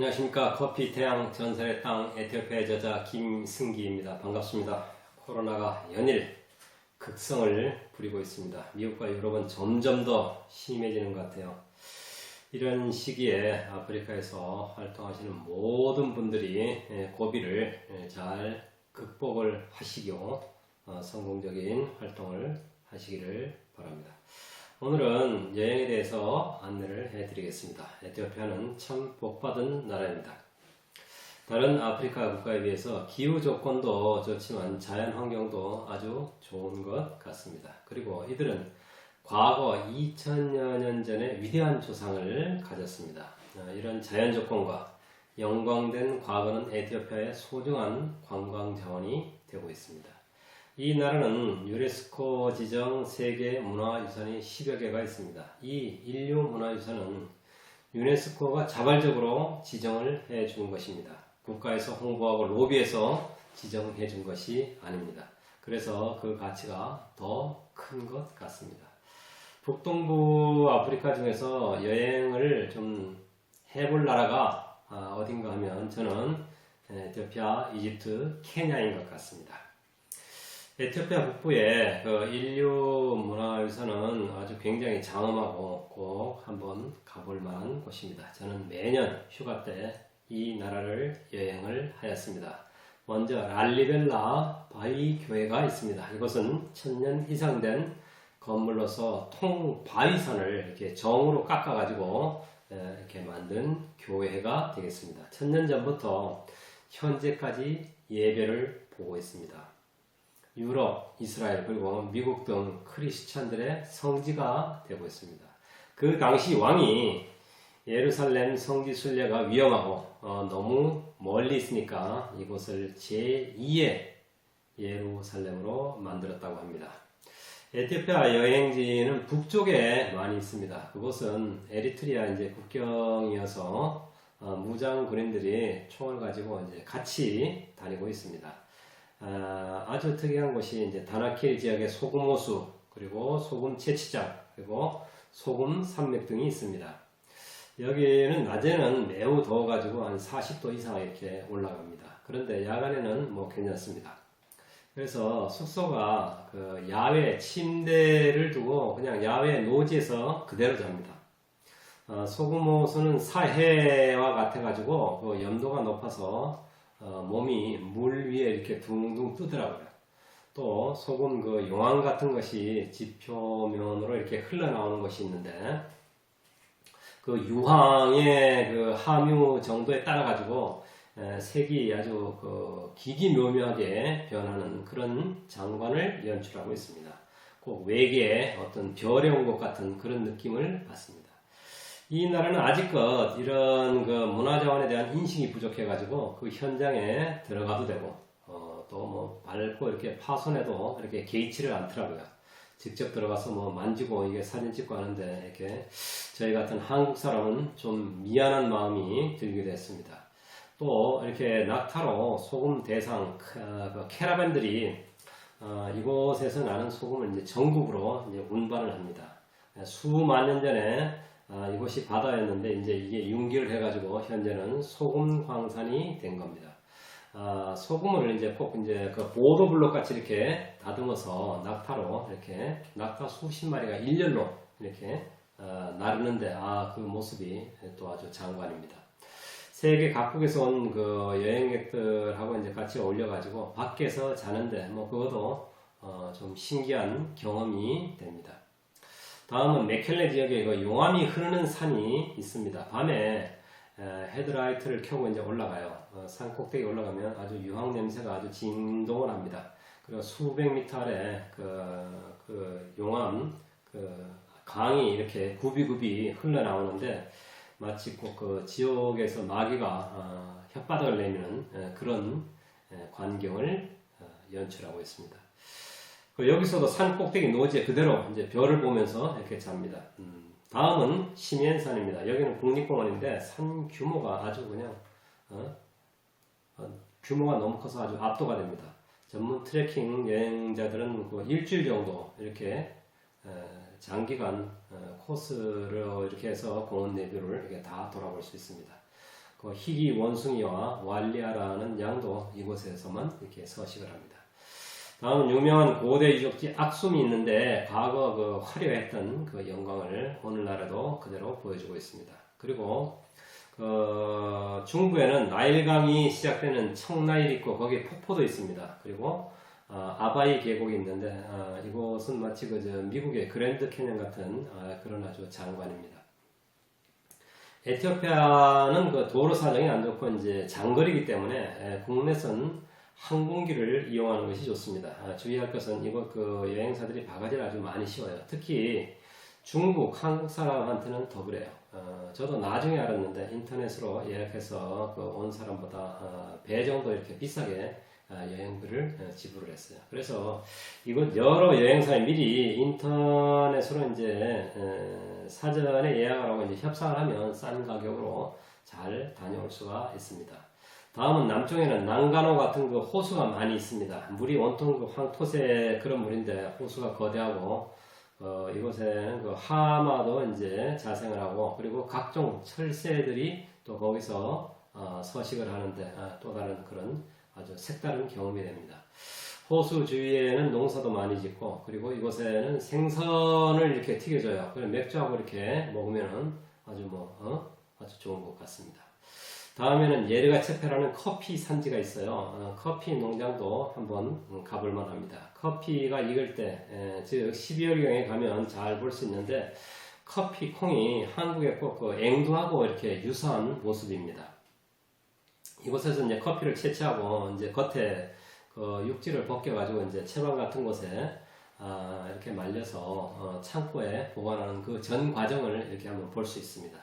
안녕하십니까. 커피 태양 전설의 땅 에티오피아의 저자 김승기입니다. 반갑습니다. 코로나가 연일 극성을 부리고 있습니다. 미국과 유럽은 점점 더 심해지는 것 같아요. 이런 시기에 아프리카에서 활동하시는 모든 분들이 예, 고비를 예, 잘 극복을 하시고 어, 성공적인 활동을 하시기를 바랍니다. 오늘은 여행에 대해서 안내를 해드리겠습니다. 에티오피아는 참 복받은 나라입니다. 다른 아프리카 국가에 비해서 기후 조건도 좋지만 자연 환경도 아주 좋은 것 같습니다. 그리고 이들은 과거 2000여 년 전에 위대한 조상을 가졌습니다. 어, 이런 자연 조건과 영광된 과거는 에티오피아의 소중한 관광 자원이 되고 있습니다. 이 나라는 유네스코 지정 세계 문화유산이 10여 개가 있습니다. 이 인류 문화유산은 유네스코가 자발적으로 지정을 해 준 것입니다. 국가에서 홍보하고 로비해서 지정해 준 것이 아닙니다. 그래서 그 가치가 더 큰 것 같습니다. 북동부 아프리카 중에서 여행을 좀 해볼 나라가 아, 어딘가 하면 저는 에티오피아, 이집트, 케냐인 것 같습니다. 에티오피아 북부의 그 인류 문화유산은 아주 굉장히 장엄하고 꼭 한번 가볼 만한 곳입니다. 저는 매년 휴가 때 이 나라를 여행을 하였습니다. 먼저 랄리벨라 바위 교회가 있습니다. 이것은 천년 이상 된 건물로서 통 바위산을 이렇게 정으로 깎아가지고 이렇게 만든 교회가 되겠습니다. 천년 전부터 현재까지 예배를 보고 있습니다. 유럽, 이스라엘 그리고 미국 등 크리스찬들의 성지가 되고 있습니다. 그 당시 왕이 예루살렘 성지 순례가 위험하고 어, 너무 멀리 있으니까 이곳을 제2의 예루살렘으로 만들었다고 합니다. 에티오피아 여행지는 북쪽에 많이 있습니다. 그곳은 에리트리아 이제 국경이어서 어, 무장 군인들이 총을 가지고 이제 같이 다니고 있습니다. 아, 주 특이한 곳이 이제 다나킬 지역의 소금 호수 그리고 소금 채취장 그리고 소금 산맥 등이 있습니다. 여기는 낮에는 매우 더워가지고 한 40도 이상 이렇게 올라갑니다. 그런데 야간에는 뭐 괜찮습니다. 그래서 숙소가 그 야외 침대를 두고 그냥 야외 노지에서 그대로 잡니다. 어, 소금호수는 사해와 같아가지고 그 염도가 높아서 어, 몸이 물 위에 이렇게 둥둥 뜨더라고요. 또 소금 그 용암 같은 것이 지표면으로 이렇게 흘러나오는 것이 있는데 그 유황의 그 함유 정도에 따라 가지고 색이 아주 그 기기묘묘하게 변하는 그런 장관을 연출하고 있습니다. 꼭 외계에 어떤 별에 온 것 같은 그런 느낌을 받습니다. 이 나라는 아직껏 이런 그 문화 자원에 대한 인식이 부족해가지고 그 현장에 들어가도 되고 어, 또뭐 밟고 이렇게 파손해도 이렇게 개의치를 않더라고요. 직접 들어가서 뭐 만지고 이게 사진 찍고 하는데 이렇게 저희 같은 한국 사람은 좀 미안한 마음이 들기도 했습니다. 또 이렇게 낙타로 소금 대상 그 캐러밴들이 어, 이곳에서 나는 소금을 이제 전국으로 이제 운반을 합니다. 수만 년 전에 아, 이곳이 바다였는데 이제 이게 융기를 해가지고 현재는 소금 광산이 된 겁니다. 아, 소금을 이제 꼭 이제 그 보도 블록 같이 이렇게 다듬어서 낙타로 이렇게 낙타 수십 마리가 일렬로 이렇게 어, 나르는데 아 그 모습이 또 아주 장관입니다. 세계 각국에서 온 그 여행객들하고 이제 같이 어울려가지고 밖에서 자는데 뭐 그것도 어, 좀 신기한 경험이 됩니다. 다음은 맥켈레 지역에 그 용암이 흐르는 산이 있습니다. 밤에 헤드라이트를 켜고 이제 올라가요. 어, 산 꼭대기 올라가면 아주 유황 냄새가 아주 진동을 합니다. 그리고 수백 미터 아래 그, 그 용암 그 강이 이렇게 굽이굽이 흘러나오는데 마치 꼭그 지옥에서 마귀가 어, 혓바닥을 내미는 그런 광경을 어, 연출하고 있습니다. 그 여기서도 산 꼭대기 노지에 그대로 이제 별을 보면서 이렇게 잡니다. 음. 다음은 심연산입니다. 여기는 국립공원인데 산 규모가 아주 그냥 어? 어, 규모가 너무 커서 아주 압도가 됩니다. 전문 트레킹 여행자들은 그 일주일 정도 이렇게 어, 장기간 어, 코스를 이렇게 해서 공원 내부를 이렇게 다 돌아볼 수 있습니다. 그 희귀 원숭이와 왈리아라는 양도 이곳에서만 이렇게 서식을 합니다. 다음은 유명한 고대 유적지 악숨이 있는데 과거 그 화려했던 그 영광을 오늘날에도 그대로 보여주고 있습니다. 그리고 그 중부에는 나일강이 시작되는 청나일 있고 거기에 폭포도 있습니다. 그리고 아, 아바이 계곡이 있는데 아, 이곳은 마치 그저 미국의 그랜드 캐년 같은 아, 그런 아주 장관입니다. 에티오피아는 그 도로 사정이 안 좋고 이제 장거리이기 때문에 에, 국내선 항공기를 이용하는 것이 좋습니다. 아, 주의할 것은 이곳 그 여행사들이 바가지를 아주 많이 씌워요. 특히 중국, 한국 사람한테는 더 그래요. 어, 저도 나중에 알았는데 인터넷으로 예약해서 그 온 사람보다 어, 배 정도 이렇게 비싸게 아, 여행비를 어, 지불을 했어요. 그래서 이곳 여러 여행사에 미리 인터넷으로 이제 에, 사전에 예약을 하고 이제 협상을 하면 싼 가격으로 잘 다녀올 수가 있습니다. 다음은 남쪽에는 난가노 같은 그 호수가 많이 있습니다. 물이 온통 그 황토색 그런 물인데 호수가 거대하고 어, 이곳에는 그 하마도 이제 자생을 하고 그리고 각종 철새들이 또 거기서 어, 서식을 하는데 아, 또 다른 그런 아주 색다른 경험이 됩니다. 호수 주위에는 농사도 많이 짓고 그리고 이곳에는 생선을 이렇게 튀겨줘요. 그리고 맥주하고 이렇게 먹으면은 아주 뭐 어? 아주 좋은 것 같습니다. 다음에는 예르가 체페라는 커피 산지가 있어요. 어, 커피 농장도 한번 음, 가볼 만합니다. 커피가 익을 때, 에, 즉 12월경에 가면 잘 볼 수 있는데 커피 콩이 한국에 꼭그 앵두하고 이렇게 유사한 모습입니다. 이곳에서 이제 커피를 채취하고 이제 겉에 그 육지를 벗겨가지고 이제 채반 같은 곳에 아, 이렇게 말려서 어, 창고에 보관하는 그 전 과정을 이렇게 한번 볼 수 있습니다.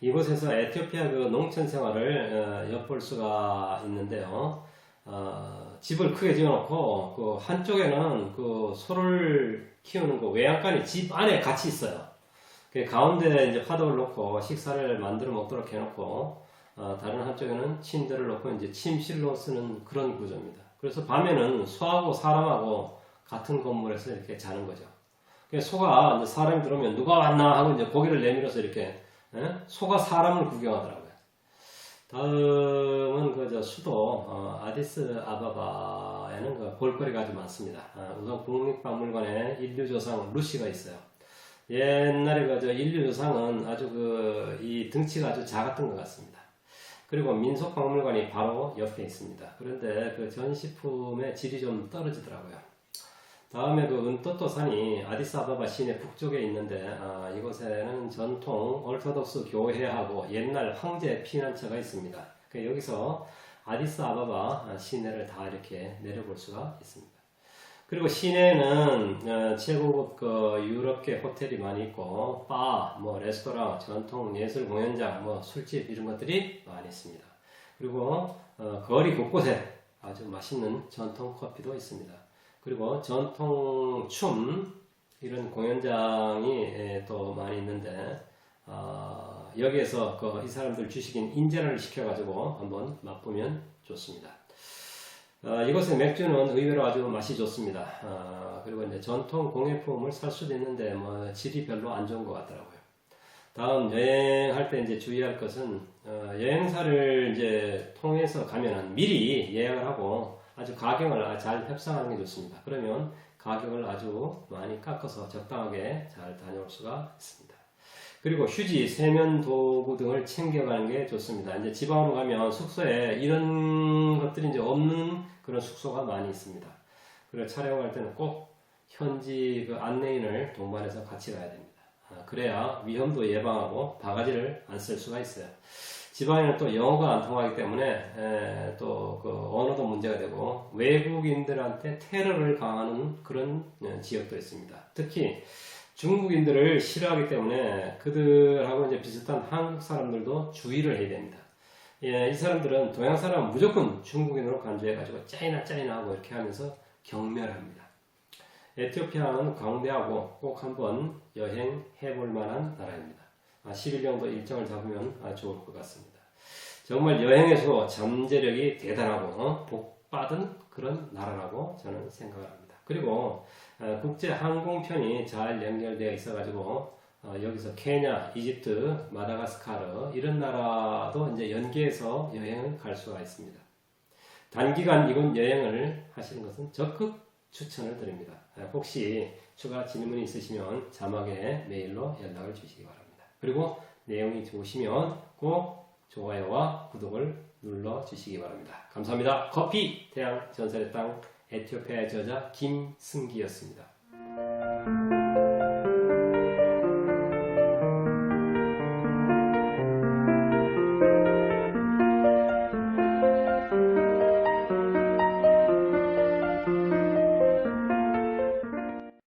이곳에서 에티오피아 그 농촌 생활을 어, 엿볼 수가 있는데요. 어, 집을 크게 지어놓고 그 한쪽에는 그 소를 키우는 그 외양간이 집 안에 같이 있어요. 그 가운데 이제 화덕을 놓고 식사를 만들어 먹도록 해놓고 어, 다른 한쪽에는 침대를 놓고 이제 침실로 쓰는 그런 구조입니다. 그래서 밤에는 소하고 사람하고 같은 건물에서 이렇게 자는 거죠. 그 소가 사람이 들어오면 누가 왔나 하고 이제 고개를 내밀어서 이렇게 예? 소가 사람을 구경하더라고요. 다음은 그저 수도 어, 아디스 아바바에는 그 볼거리가 아주 많습니다. 아, 우선 국립박물관에 인류조상 루시가 있어요. 옛날에 그저 인류조상은 아주 그 이 등치가 아주 작았던 것 같습니다. 그리고 민속박물관이 바로 옆에 있습니다. 그런데 그 전시품의 질이 좀 떨어지더라고요. 다음에 그 은토토산이 아디스아바바 시내 북쪽에 있는데 아, 이곳에는 전통 얼토독스 교회하고 옛날 황제 피난처가 있습니다. 그 여기서 아디스 아바바 시내를 다 이렇게 내려볼 수가 있습니다. 그리고 시내에는 어, 최고급 그 유럽계 호텔이 많이 있고 바, 뭐 레스토랑, 전통 예술 공연장, 뭐 술집 이런 것들이 많이 있습니다. 그리고 어, 거리 곳곳에 아주 맛있는 전통 커피도 있습니다. 그리고 전통 춤 이런 공연장이 예, 또 많이 있는데 어, 여기에서 그 이 사람들 주식인 인제를 시켜가지고 한번 맛보면 좋습니다. 어, 이곳의 맥주는 의외로 아주 맛이 좋습니다. 어, 그리고 이제 전통 공예품을 살 수도 있는데 뭐 질이 별로 안 좋은 것 같더라고요. 다음 여행할 때 이제 주의할 것은 어, 여행사를 이제 통해서 가면은 미리 예약을 하고 아주 가격을 잘 협상하는 게 좋습니다. 그러면 가격을 아주 많이 깎아서 적당하게 잘 다녀올 수가 있습니다. 그리고 휴지, 세면 도구 등을 챙겨가는 게 좋습니다. 이제 지방으로 가면 숙소에 이런 것들이 이제 없는 그런 숙소가 많이 있습니다. 그리고 촬영할 때는 꼭 현지 그 안내인을 동반해서 같이 가야 됩니다. 아, 그래야 위험도 예방하고 바가지를 안 쓸 수가 있어요. 지방에는 또 영어가 안 통하기 때문에 또 그 언어도 문제가 되고 외국인들한테 테러를 강하는 그런 어, 지역도 있습니다. 특히 중국인들을 싫어하기 때문에 그들하고 이제 비슷한 한국 사람들도 주의를 해야 됩니다. 예, 이 사람들은 동양 사람은 무조건 중국인으로 간주해가지고 짜이나 짜이나 하고 이렇게 하면서 경멸합니다. 에티오피아는 광대하고 꼭 한번 여행해 볼 만한 나라입니다. 10일 정도 일정을 잡으면 좋을 것 같습니다. 정말 여행에서 잠재력이 대단하고 어? 복받은 그런 나라라고 저는 생각을 합니다. 그리고 어, 국제 항공편이 잘 연결되어 있어가지고 어, 여기서 케냐, 이집트, 마다가스카르 이런 나라도 이제 연계해서 여행을 갈 수가 있습니다. 단기간 이곳 여행을 하시는 것은 적극 추천을 드립니다. 아, 혹시 추가 질문이 있으시면 자막에 메일로 연락을 주시기 바랍니다. 그리고 내용이 좋으시면 꼭 좋아요와 구독을 눌러 주시기 바랍니다. 감사합니다. 커피 태양 전설의 땅 에티오피아의 저자 김승기였습니다.